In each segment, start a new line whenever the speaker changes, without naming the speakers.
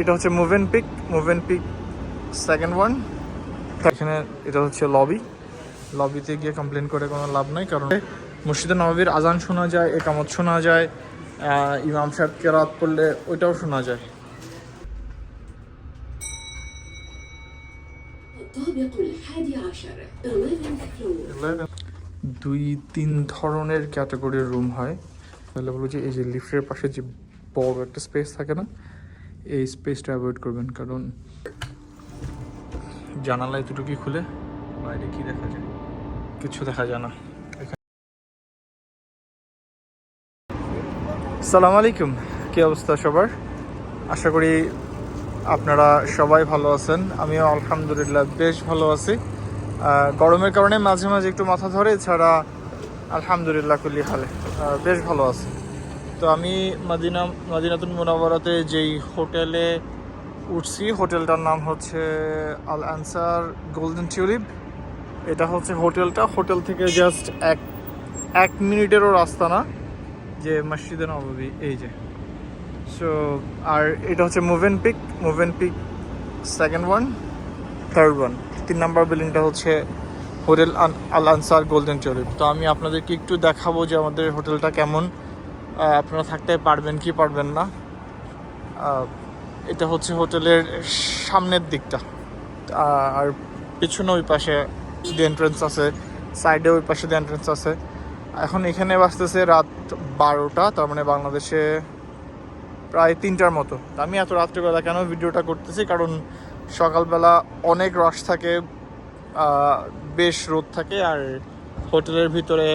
এটা হচ্ছে Movenpick Movenpick second one এখানে এটা হচ্ছে লবি লবিতে গিয়ে কমপ্লেন করে কোনো লাভ নাই, কারণ মুর্শিদা নবাবির আজান শোনা যায়, একামত শোনা যায় ইমাম সাহেবকে রাত পড়লে ওইটাও শোনা যায়। দুই তিন ধরনের ক্যাটাগরির রুম হয়। তাহলে বলব যে এই যে লিফটের পাশে যে বড় একটা স্পেস থাকে না এই স্পেসটা অ্যাভয়েড করবেন, কারণ জানালা এতটুকুই খুলে বাইরে কি দেখা যায়? কিছু দেখা যায় না। সালাম আলাইকুম, কি অবস্থা সবার? আশা করি আপনারা সবাই ভালো আছেন। আমিও আলহামদুলিল্লাহ বেশ ভালো আছি। গরমের কারণে মাঝে মাঝে একটু মাথা ধরে, এছাড়া আলহামদুলিল্লাহ কুল্লি হালে বেশ ভালো আছে। তো আমি মাদিনা মাদিনাতুন মুনাওয়ারাতে যেই হোটেলে উঠছি, হোটেলটার নাম হচ্ছে আল আনসার গোল্ডেন টিউলিপ। এটা হচ্ছে হোটেলটা। হোটেল থেকে জাস্ট এক এক মিনিটেরও রাস্তা না, যে মসজিদে নববী, এই যে। সো আর এটা হচ্ছে Movenpick Movenpick second one third one তিন নাম্বার বিল্ডিংটা হচ্ছে hotel Al Ansar Golden Tulip. তো আমি আপনাদেরকে একটু দেখাবো যে আমাদের হোটেলটা কেমন। আপনারা থাকতে পারবেন কি পারবেন না। এটা হচ্ছে হোটেলের সামনের দিকটা। আর পিছনে ওই পাশে যে এন্ট্রেন্স আছে সাইডে ওই পাশে যে এন্ট্রেন্স আছে। এখন এখানে বাজতেছে রাত বারোটা, তার মানে বাংলাদেশে প্রায় তিনটার মতো। আমি এত রাত্রিবেলা কেন ভিডিওটা করতেছি? কারণ সকালবেলা অনেক রস থাকে বেশ রোদ থাকে, আর হোটেলের ভিতরে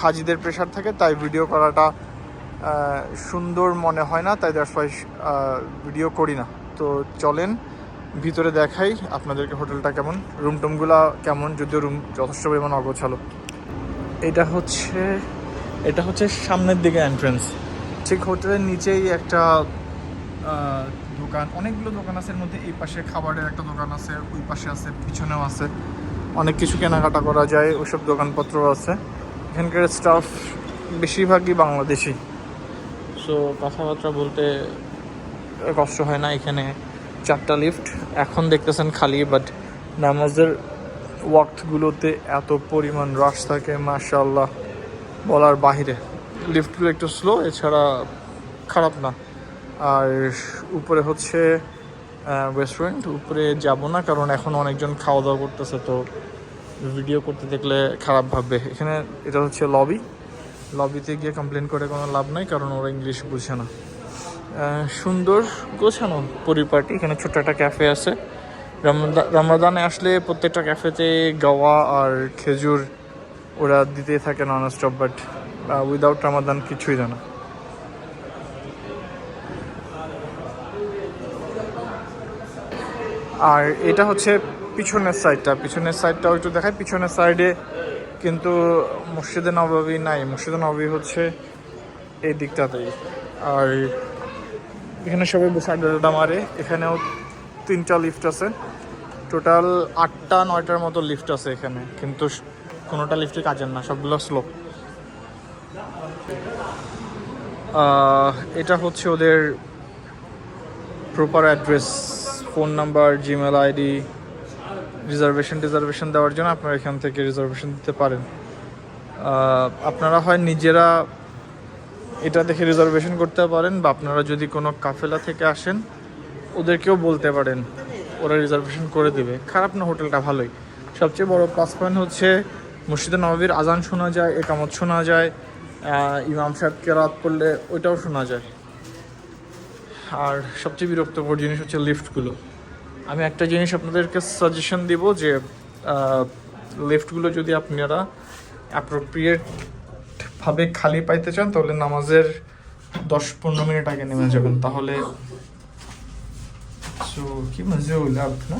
হাজিদের প্রেশার থাকে, তাই ভিডিও করাটা সুন্দর মনে হয় না, তাই দ্যাটস ওয়াই ভিডিও করি না। তো চলেন, ভিতরে দেখাই আপনাদেরকে হোটেলটা কেমন রুম টুমগুলা কেমন, যদিও রুম যথেষ্ট পরিমাণ অগোছালো। এটা হচ্ছে এটা হচ্ছে সামনের দিকে এন্ট্রেন্স ঠিক হোটেলের নিচেই একটা দোকান, অনেকগুলো দোকান আছে, এর মধ্যে এই পাশে খাবারের একটা দোকান আছে, ওই পাশে আছে, পিছনেও আছে। অনেক কিছু কেনাকাটা করা যায়, ওইসব দোকানপত্র আছে। এখানকার স্টাফ বেশিরভাগই বাংলাদেশি। সো কথাবার্তা বলতে কষ্ট হয় না এখানে। চারটা লিফট এখন দেখতেছেন খালি বাট নামাজের ওয়াক্তগুলোতে এত পরিমাণ রাশ থাকে মাশাল্লাহ বলার বাহিরে। লিফটগুলো একটু স্লো এছাড়া খারাপ না। আর উপরে হচ্ছে রেস্টুরেন্ট উপরে যাব না, কারণ এখন অনেকজন খাওয়া দাওয়া করতেছে, তো ভিডিও করতে দেখলে খারাপ ভাববে। এখানে এটা হচ্ছে লবি লবিতে গিয়ে কমপ্লেন করে কোনো লাভ নাই, কারণ ওরা ইংলিশ বুঝে না। সুন্দর গোছানো পরিপাটি, এখানে ছোট্ট একটা ক্যাফে আছে। রমদা- রমাদানে আসলে প্রত্যেকটা ক্যাফেতে গাওয়া আর খেজুর ওরা দিতেই থাকে non stop but without Ramadan কিছুই দেয় না। আর এটা হচ্ছে পিছনের সাইডটা পিছনের সাইডটাও একটু দেখায় পিছনের সাইডে কিন্তু মসজিদে নবাবী নাই। মসজিদে নবাবী হচ্ছে এই দিকটাতেই। আর এখানে সবাই বসে আড্ডা মারে। এখানেও তিনটা লিফট আছে। টোটাল আটটা, নয়টার মতো লিফট আছে এখানে। কিন্তু কোনোটা লিফটে কাজের না, সবগুলো স্লো এটা হচ্ছে ওদের proper address phone number Gmail ID reservation reservation দেওয়ার জন্য আপনারা এখান থেকে রিজার্ভেশন দিতে পারেন। আপনারা হয় নিজেরা এটা দেখে রিজার্ভেশন করতে পারেন বা আপনারা যদি কোনো কাফেলা থেকে আসেন, ওদেরকেও বলতে পারেন, ওরা রিজার্ভেশন করে দেবে। খারাপ না, হোটেলটা ভালোই। সবচেয়ে বড় প্লাস পয়েন্ট হচ্ছে মসজিদে নবাবির আজান শোনা যায়, একামত শোনা যায় ইমাম সাহেব রাত করলে ওইটাও শোনা যায়। আর সবচেয়ে বিরক্তকর জিনিস হচ্ছে লিফটগুলো আমি একটা জিনিস আপনাদেরকে সাজেশন দিব যে লিফটগুলো যদি আপনারা অ্যাপ্রোপ্রিয়েট ভাবে খালি পাইতে চান তাহলে নামাজের দশ পনেরো মিনিট আগে নেমে যাবেন। তাহলে সো কি মজা লাভ না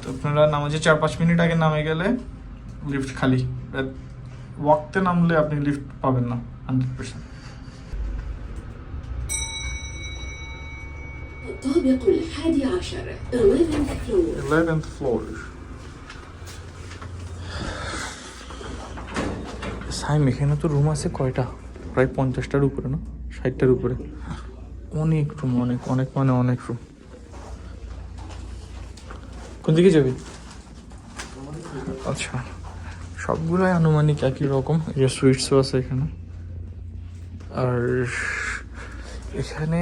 তো আপনারা নামাজে চার পাঁচ মিনিট আগে নামে গেলে লিফট খালি। ওয়াকতে নামলে আপনি লিফট পাবেন না hundred percent
الطابق الحادي عشر 11th floor
11th floor সাইম এখানে তো রুম আছে কয়টা প্রায় পঞ্চাশটার উপরে না ষাটটার উপরে অনেক রুম অনেক অনেক মানে অনেক রুম কোন দিকে যাবি আচ্ছা সবগুলোই আনুমানিক একই রকম এই যে সুইটসও আছে এখানে আর এখানে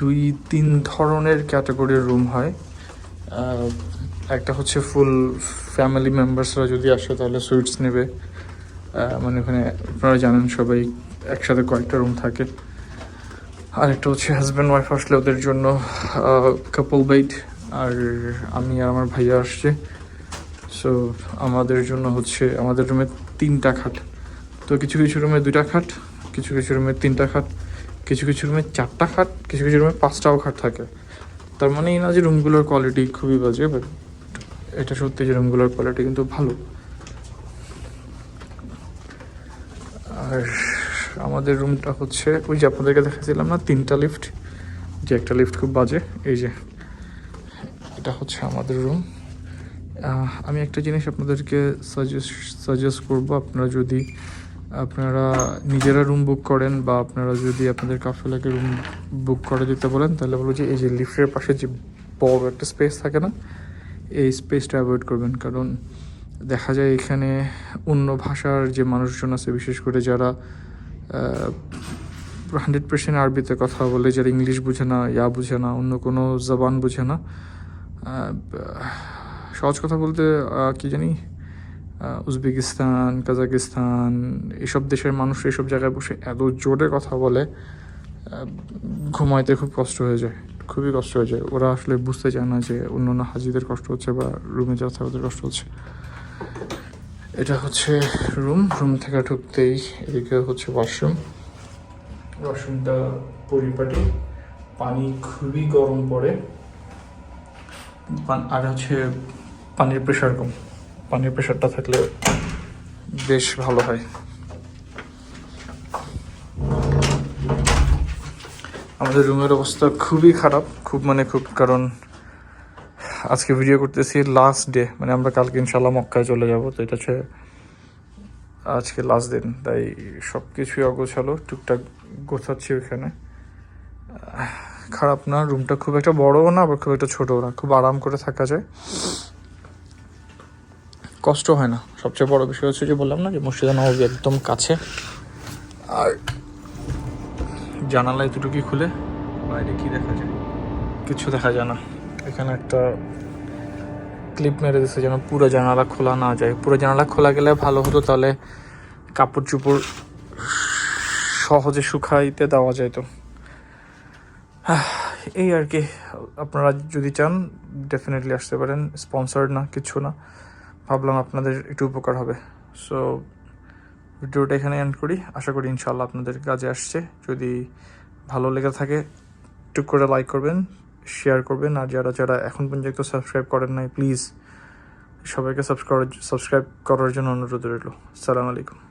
দুই, তিন ধরনের ক্যাটাগরির রুম হয়। একটা হচ্ছে ফুল ফ্যামিলি মেম্বার্সরা যদি আসে তাহলে সুইটস নেবে। মানে ওখানে আপনারা জানেন সবাই একসাথে কয়েকটা রুম থাকে। আর একটা হচ্ছে হাজব্যান্ড ওয়াইফ আসলে ওদের জন্য কাপল বেড আর আমি আর আমার ভাইয়া আসছে। সো আমাদের জন্য হচ্ছে, আমাদের রুমে তিনটা খাট। তো কিছু কিছু রুমে দুইটা খাট, কিছু কিছু রুমে তিনটা খাট। কিছু কিছু রুমে চারটা খাট, কিছু কিছু রুমে পাঁচটাও খাট থাকে। তার মানে এই না যে রুমগুলোর কোয়ালিটি খুবই বাজে বাট এটা সত্যি যে রুমগুলোর কোয়ালিটি কিন্তু ভালো। আর আমাদের রুমটা হচ্ছে, ওই যে আপনাদেরকে দেখাচ্ছিলাম না, তিনটা লিফট যে একটা লিফট খুব বাজে, এই যে এটা হচ্ছে আমাদের রুম আমি একটা জিনিস আপনাদেরকে সাজেস্ট সাজেস্ট করব, আপনারা যদি আপনারা নিজেরা রুম বুক করেন বা আপনারা যদি আপনাদের কাফেলাকে রুম বুক করে দিতে বলেন, তাহলে বলব যে এই যে লিফটের পাশে যে বড় একটা স্পেস থাকে না, এই স্পেসটা অ্যাভয়েড করবেন। কারণ দেখা যায় এখানে অন্য ভাষার যে মানুষজন আছে, বিশেষ করে যারা হান্ড্রেড পার্সেন্ট আরবিতে কথা বলে, যারা ইংলিশ বুঝে না, ইয়া বুঝে না, অন্য কোনো জবান বুঝে না সহজ কথা বলতে কি জানি উজবেকিস্তান, কাজাকিস্তান, এসব দেশের মানুষ এসব জায়গায় বসে এত জোরে কথা বলে ঘুমাইতে খুব কষ্ট হয়ে যায়, খুবই কষ্ট হয়ে যায়। ওরা আসলে বুঝতে চায় না যে অন্য অন্য হাজিদের কষ্ট হচ্ছে বা রুমে যাওয়া থাকে ওদের কষ্ট হচ্ছে। এটা হচ্ছে রুম রুম থেকে ঢুকতেই এদিকে হচ্ছে ওয়াশরুম। ওয়াশরুমটা পরিপাটি, পানি খুবই গরম পড়ে। আর হচ্ছে পানির প্রেশার কম। পানির প্রেশারটা থাকলে বেশ ভালো হয়। আমাদের রুমের অবস্থা খুবই খারাপ, খুব মানে খুব, কারণ আজকে ভিডিও করতেছি লাস্ট ডে মানে আমরা কালকে ইনশাল্লাহ মক্কায় চলে যাব, তো এটা হচ্ছে আজকে লাস্ট দিন, তাই সব কিছুই অগোছালো, টুকটাক গোছাচ্ছি ওইখানে। খারাপ না রুমটা খুব একটা বড়ও না, আবার খুব একটা ছোটও না, খুব আরাম করে থাকা যায়। কষ্ট হয় না। সবচেয়ে বড় বিষয় হচ্ছে যে বললাম না যে মসজিদে নবী একদম কাছে। আর জানালা এতটুকুই খুলে বাইরে কি দেখা যায়? কিছু দেখা যায় না। এখানে একটা ক্লিপ মেরে দিচ্ছে যেন পুরো জানালা খোলা না যায়। পুরো জানালা খোলা গেলে ভালো হতো, তাহলে কাপড় চোপড় সহজে শুকাইতে দেওয়া যেত এই আর কি। আপনারা যদি চান ডেফিনেটলি আসতে পারেন। স্পন্সার্ড না, কিছু না। ভাবলাম আপনাদের একটু উপকার হবে। সো ভিডিওটা এখানে এন্ড করি। আশা করি ইনশাল্লাহ আপনাদের কাজে আসছে। যদি ভালো লেগে থাকে, টুক করে লাইক করবেন শেয়ার করবেন। আর যারা যারা এখন পর্যন্ত সাবস্ক্রাইব করেন নাই প্লিজ সবাইকে সাবস্ক্রাইব সাবস্ক্রাইব করার জন্য অনুরোধ রইল। সালাম আলাইকুম।